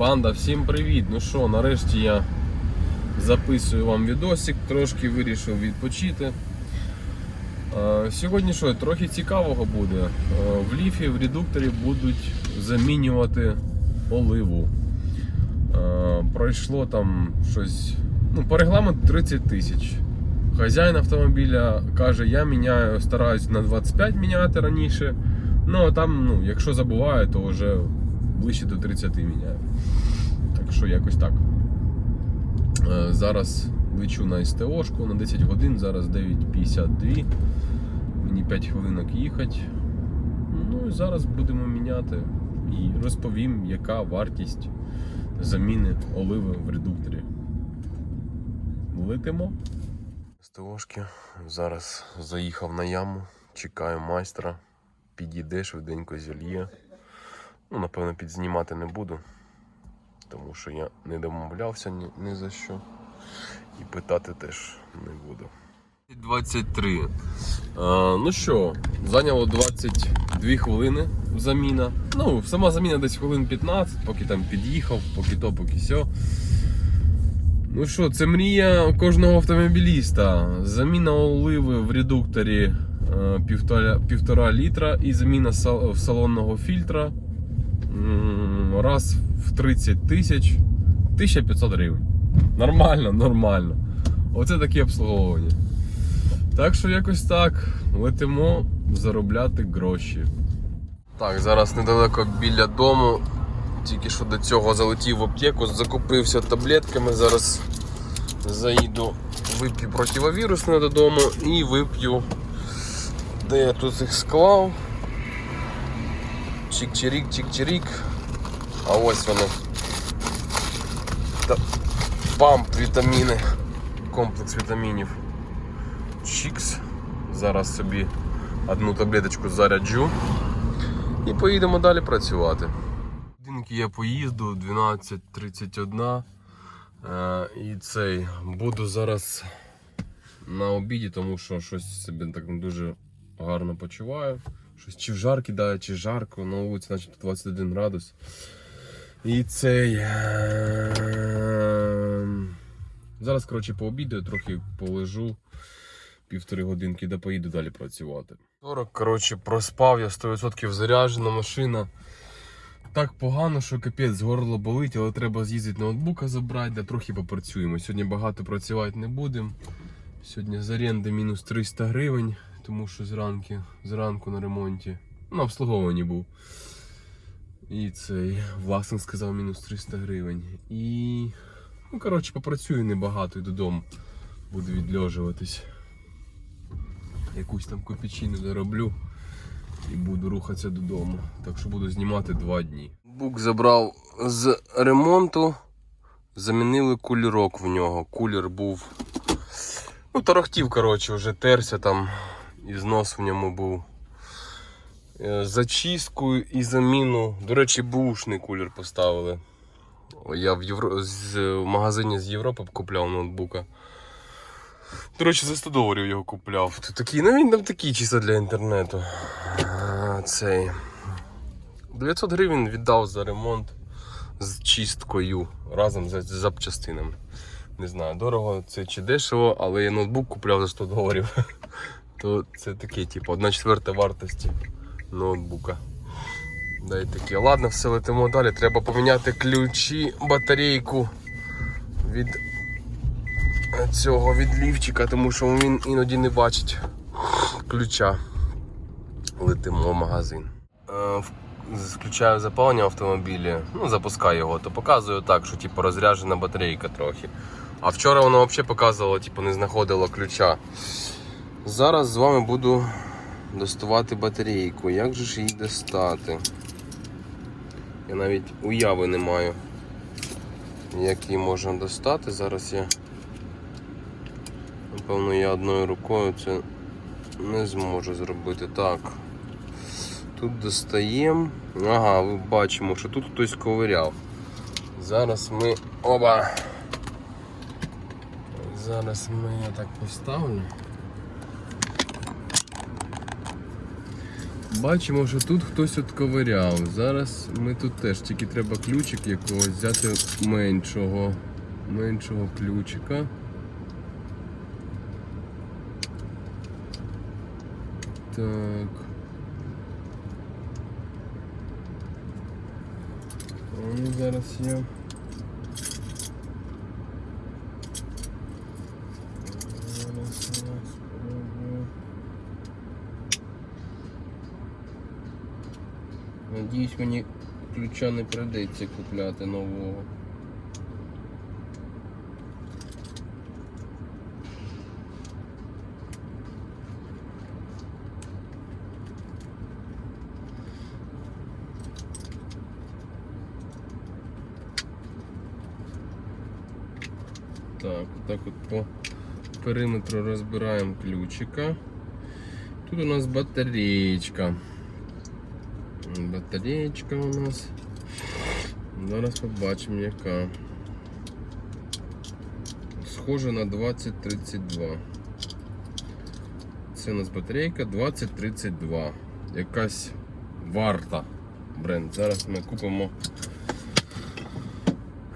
Банда, всім привіт! Ну що, нарешті я записую вам відосик, трошки вирішив відпочити. Сьогодні що, трохи цікавого буде. В ліфі, в редукторі будуть замінювати оливу. Пройшло там щось, ну, по регламенту 30 тисяч. Хазяїн автомобіля каже, я міняю, стараюсь на 25 міняти раніше. Ну а там, ну, якщо забуваю, то вже ближче до 30 міняю. Так що якось так. Е, Зараз лечу на СТОшку на 10 годин, зараз 9.52. Мені 5 хвилинок їхати. Ну і зараз будемо міняти і розповім, яка вартість заміни оливи в редукторі. Летимо. СТОшки. Зараз заїхав на яму, чекаю майстра. Підійде швиденько зільє. Ну, напевно, підзнімати не буду, тому що я не домовлявся ні, ні за що. І питати теж не буду. 23. Е, ну що, зайняло 22 хвилини заміна. Ну, сама заміна десь хвилин 15, поки там під'їхав, поки то, поки сьо. Ну що, це мрія кожного автомобіліста. Заміна оливи в редукторі е, півтора, півтора літра і заміна салонного фільтра раз в 30 тисяч 1500 гривень. Нормально, нормально. Оце таке обслуговування. Так що якось так. Летимо заробляти гроші. Так, зараз недалеко біля дому. Тільки що до цього залетів в аптеку, закупився таблетками. Зараз заїду, вип'ю противовірусне додому і вип'ю. Де я тут їх склав? Чик-чирік, чик-чирік. А ось вони. Памп вітаміни. Комплекс вітамінів. Чікс. Зараз собі одну таблеточку заряджу. І поїдемо далі працювати. Годинки я поїзду 12.31. Е, і цей буду зараз на обіді, тому що щось себе так не дуже гарно почуваю. Щось чи в жар кидає, чи жарко, на вулиці начебто 21 градус. І цей. е, Зараз, коротше, пообідаю, трохи полежу півтори годинки, да поїду далі працювати. 40, коротше, проспав, я 100% заряджена машина. Так погано, що капець, горло болить, але треба з'їздити ноутбука забрати, да трохи попрацюємо. Сьогодні багато працювати не будемо. Сьогодні з оренди мінус 300 гривень, тому що зранку, зранку на ремонті. На обслуговуванні був. І цей власник сказав мінус 300 гривень. І. Ну, коротше, попрацюю небагато і додому. Буду відльожуватись. Якусь там копійчину зароблю і буду рухатися додому. Так що буду знімати два дні. Бук забрав з ремонту, замінили кулірок в нього. Кулір був. Ну, тарахтів, коротше, вже терся там, і знос в ньому був. Е, Зачистку і заміну. До речі, бушний кулір поставили. Я в, Євро... з... в магазині з Європи купляв ноутбука. До речі, за 100 доларів його купляв. Тут такий, ну він там такий чисто для інтернету. А, Цей. 900 гривень віддав за ремонт з чисткою разом з запчастинами. Не знаю, дорого це чи дешево, але я ноутбук купляв за 100 доларів. То це таке, типу, 1 четверта вартості ноутбука. Да і таке. Ладно, все летимо далі. Треба поміняти ключі, батарейку від цього від лівчика, тому що він іноді не бачить ключа. Летимо в магазин. Е, Включаю запалення в автомобілі, ну запускаю його, то показую так, що типу розряджена батарейка трохи. А вчора воно взагалі показувало, типу, не знаходило ключа. Зараз з вами буду доставати батарейку. Як же ж її достати? Я навіть уяви не маю, як її можна достати. Зараз я Напевно, я одною рукою це не зможу зробити. Так. Тут достаємо. Ага, ви бачимо, що тут хтось ковиряв. Зараз ми... Оба! Зараз ми я так поставлю. Бачимо, що тут хтось от ковиряв. Зараз ми тут теж тільки треба ключик якогось взяти меншого. Меншого ключика. Так. Ну, зараз я. Зараз я спробую. Надіюсь, мені ключа не прийдеться купляти нового. Так, так от по периметру розбираємо ключика. Тут у нас батареечка. Батареечка у нас. Зараз побачимо яка. Схожа на 2032. Це у нас батарейка 2032. Якась варта бренд. Зараз ми купимо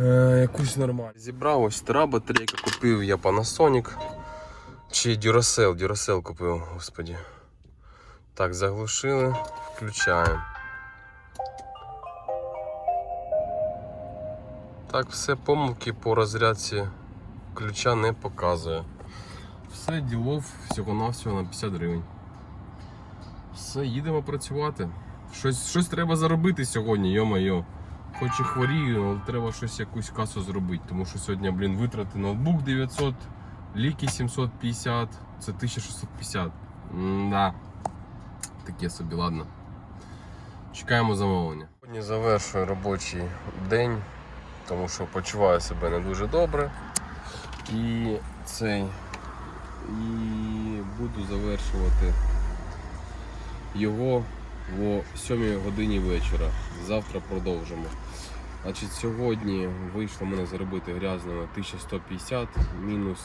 е, якусь нормальну. Зібрав ось стара батарейка, купив я Panasonic. Чи Duracell, Duracell купив, господі. Так, заглушили, включаємо. Так, все помилки по розрядці ключа не показує. Все ділов всього-навсього на 50 гривень. Все, їдемо працювати. Щось, щось треба заробити сьогодні, йо-моє. Хоч і хворію, але треба щось якусь касу зробити. Тому що сьогодні, блін, витрати ноутбук 900, ліки 750, це 1650. Да. Таке собі, ладно. Чекаємо замовлення. Сьогодні завершую робочий день, тому що почуваю себе не дуже добре. І цей. І буду завершувати його о 7 годині вечора. Завтра продовжимо. Значить, сьогодні вийшло мене заробити грязного 1150 мінус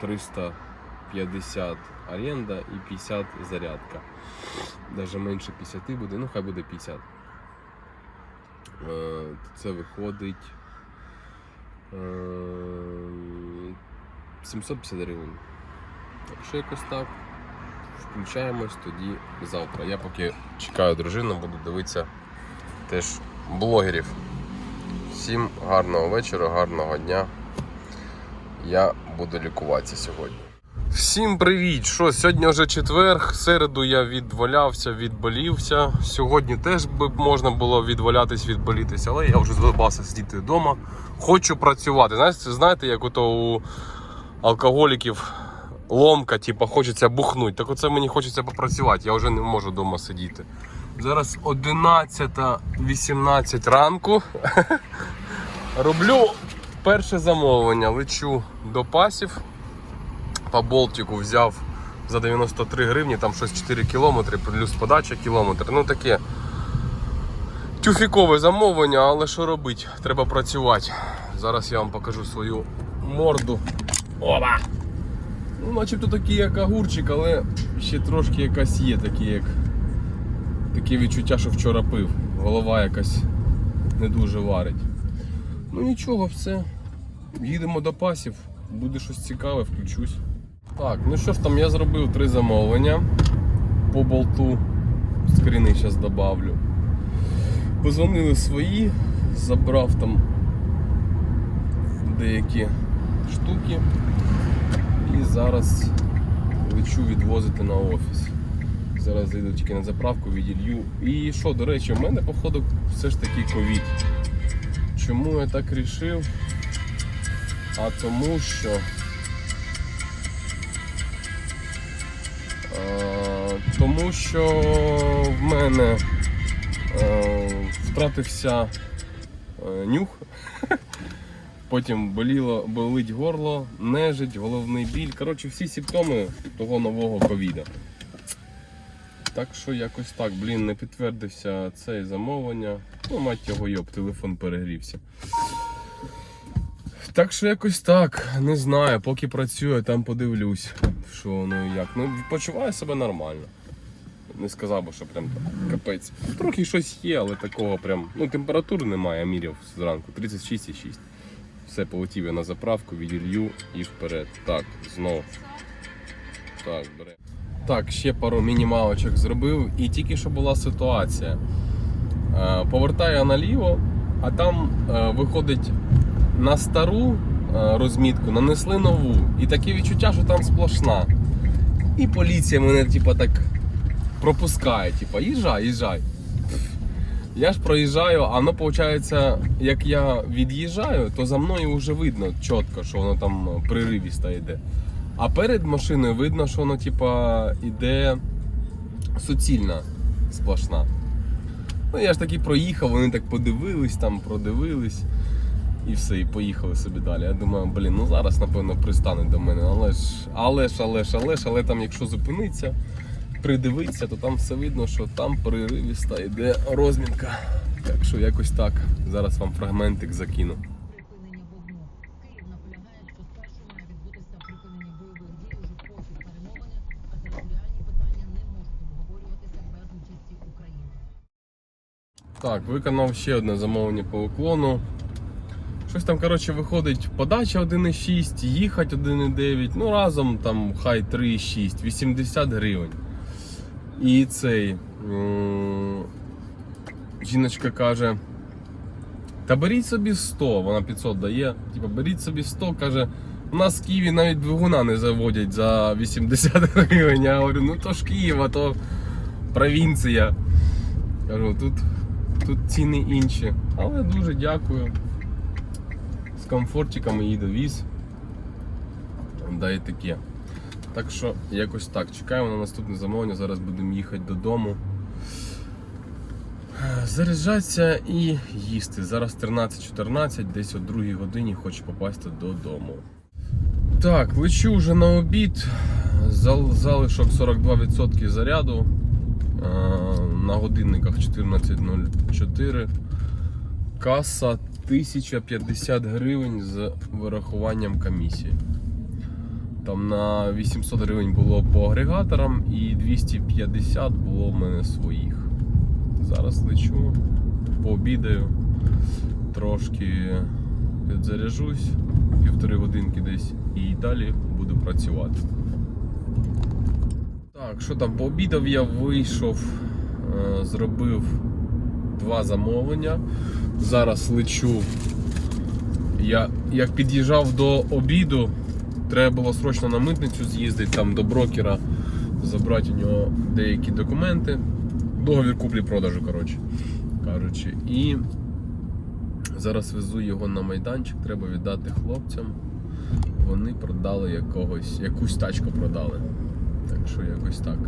350 оренда і 50 зарядка. Навіть менше 50 буде, ну хай буде 50. Е, Це виходить е, 750 гривень. Так якось так. Включаємось тоді завтра. Я поки чекаю дружину, буду дивитися теж блогерів. Всім гарного вечора, гарного дня. Я буду лікуватися сьогодні. Всім привіт! Що сьогодні вже четверг, середу я відвалявся, відболівся. Сьогодні теж би можна було відвалятись, відболітися, але я вже задобався сидіти вдома. Хочу працювати. Знаєте, знаєте, як ото у алкоголіків ломка, типу, хочеться бухнути. Так оце мені хочеться попрацювати, я вже не можу вдома сидіти. Зараз 11.18 ранку. Роблю перше замовлення. Лечу до пасів. По болтику взяв за 93 гривні, там щось 4 кілометри, плюс подача кілометр. Ну таке тюфікове замовлення, але що робити? Треба працювати. Зараз я вам покажу свою морду. Опа! Ну, начебто такий як огурчик, але ще трошки якась є, такі як таке відчуття, що вчора пив. Голова якась не дуже варить. Ну нічого, все. Їдемо до пасів, буде щось цікаве, включусь. Так, ну що ж там, я зробив три замовлення по болту. Скріни зараз добавлю. Позвонили свої, забрав там деякі штуки. І зараз лечу відвозити на офіс. Зараз зайду тільки на заправку, віділью. І що, до речі, у мене, походу, все ж таки ковід. Чому я так рішив? А тому що. Тому що в мене е, втратився е, нюх. Потім боліло, болить горло, нежить, головний біль. Коротше, всі симптоми того нового ковіда. Так що якось так, блін, не підтвердився це замовлення. Ну, мать його йоб, телефон перегрівся. Так що якось так, не знаю, поки працюю, там подивлюсь, що ну як. Ну, почуваю себе нормально. Не сказав би, що прям капець. Трохи щось є, але такого прям. Ну, температури немає, міряв зранку. 36,6. Все, полетів я на заправку, віділью і вперед. Так, знов. Так, бере. Так, ще пару мінімалочок зробив, і тільки що була ситуація. Е, Повертаю наліво, а там е, виходить на стару е, розмітку, нанесли нову. І таке відчуття, що там сплошна. І поліція мене, типа, так пропускає, типа, їжджай, їжджай. Я ж проїжджаю, а воно виходить, як я від'їжджаю, то за мною вже видно чітко, що воно там приривісто йде. А перед машиною видно, що воно типа іде суцільна сплошна. Ну я ж таки проїхав, вони так подивились, там продивились і все, і поїхали собі далі. Я думаю, блін, ну зараз напевно пристане до мене, але ж, але ж, але ж, але ж, але там, якщо зупиниться, придивитися, то там все видно, що там приривіста йде розмінка. Так що якось так. Зараз вам фрагментик закину. Так, виконав ще одне замовлення по уклону. Щось там, коротше, виходить подача 1,6, їхати 1,9, ну разом там хай 3,6, 80 гривень. І цей. Жіночка каже. Та беріть собі 100, вона 500 дає. Типа беріть собі 100, каже, у нас в Києві навіть двигуна не заводять за 80 гривень. Я говорю, ну то ж Київ, а то провінція. Кажу, тут, тут ціни інші. Але дуже дякую. З комфортиками її довіз. Да і таке. Так що якось так. Чекаємо на наступне замовлення. Зараз будемо їхати додому. Заряджатися і їсти. Зараз 13.14, десь о 2 годині хочу попасти додому. Так, лечу вже на обід. Зал- Залишок 42% заряду. Е, На годинниках 14.04. Каса 1050 гривень з вирахуванням комісії. Там на 800 гривень було по агрегаторам і 250 було в мене своїх. Зараз лечу, пообідаю, трошки підзаряжусь, півтори годинки десь, і далі буду працювати. Так, що там, пообідав я вийшов, е, зробив два замовлення. Зараз лечу. Я як під'їжджав до обіду, треба було срочно на митницю з'їздити там до брокера, забрати у нього деякі документи. Договір куплі-продажу, коротше кажучи. І зараз везу його на майданчик, треба віддати хлопцям. Вони продали якогось, якусь тачку продали. Так що якось так.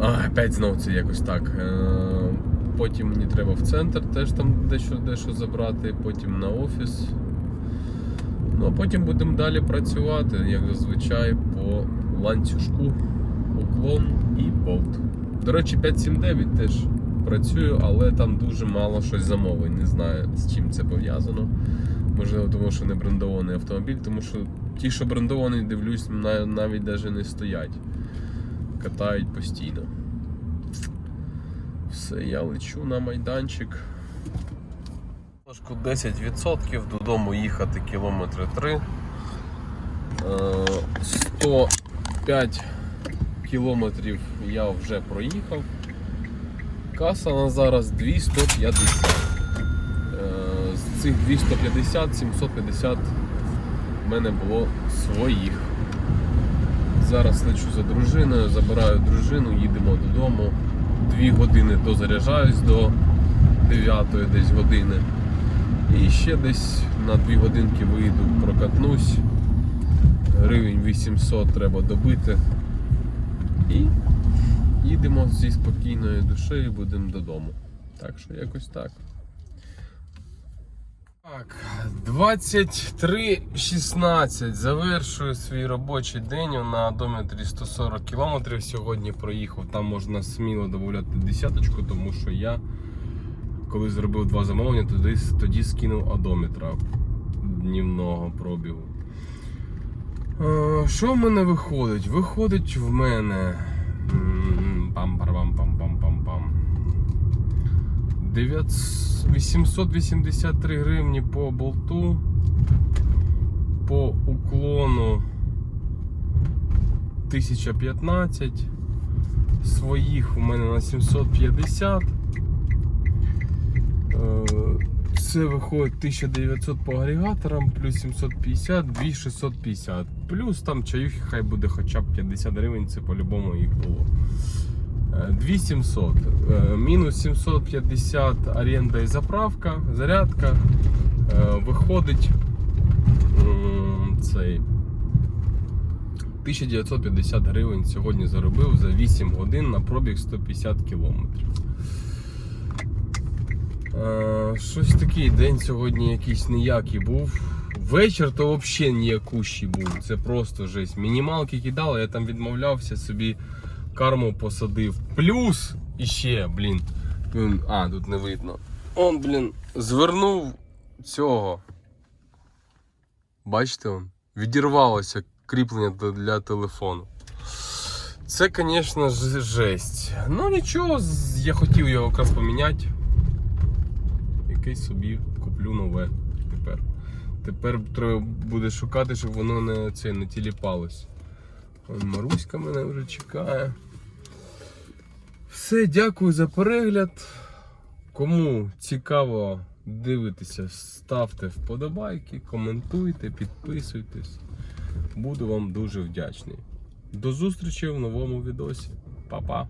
А, опять знов це якось так. Е, Потім мені треба в центр теж там дещо, дещо забрати, потім на офіс. Ну а потім будемо далі працювати, як зазвичай, по ланцюжку, уклон і болт. До речі, 579 теж працюю, але там дуже мало щось замовлень. Не знаю з чим це пов'язано. Можливо, тому що не брендований автомобіль, тому що ті, що брендовані, дивлюсь, навіть навіть не стоять. Катають постійно. Все, я лечу на майданчик. Трошку 10%, додому їхати кілометри 3. Е, 105 кілометрів я вже проїхав. Каса на зараз 250. Е, З цих 250, 750 в мене було своїх. Зараз лечу за дружиною, забираю дружину, їдемо додому. Дві години дозаряджаюсь до 9 десь години. І ще десь на 2 годинки вийду, прокатнусь. Гривень 800 треба добити. І їдемо зі спокійною душею, будемо додому. Так що якось так. Так, 23.16. Завершую свій робочий день на дометрі 140 км. Сьогодні проїхав. Там можна сміло додати десяточку, тому що я, коли зробив два замовлення, тоді, тоді скинув одометра днівного пробігу. Е, Що в мене виходить? Виходить в мене м, Парам-пам, парам-пам-пам-пам-пам. 883 гривні по болту. По уклону 1015. Своїх у мене на 750. Е, Це виходить 1900 по агрегаторам, плюс 750, 2650. Плюс там чаюхи хай буде хоча б 50 гривень, це по-любому їх було. Е, 2700. Е, Мінус 750 оренда і заправка, зарядка. Е, Виходить цей 1950 гривень сьогодні заробив за 8 годин на пробіг 150 кілометрів. Е, Щось такий день сьогодні якийсь ніякий був. Вечір то взагалі ніякущий був. Це просто жесть. Мінімалки кидали, я там відмовлявся собі карму посадив. Плюс іще, блін. А, тут не видно. Он, блін, звернув цього. Бачите, он, відірвалося кріплення для телефону. Це, звісно жесть. Ну нічого, я хотів його якраз поміняти. Якийсь собі куплю нове тепер. Тепер треба буде шукати, щоб воно не, це, не тіліпалось. Маруська мене вже чекає. Все, дякую за перегляд. Кому цікаво дивитися, ставте вподобайки, коментуйте, підписуйтесь. Буду вам дуже вдячний. До зустрічі в новому відосі. Па-па!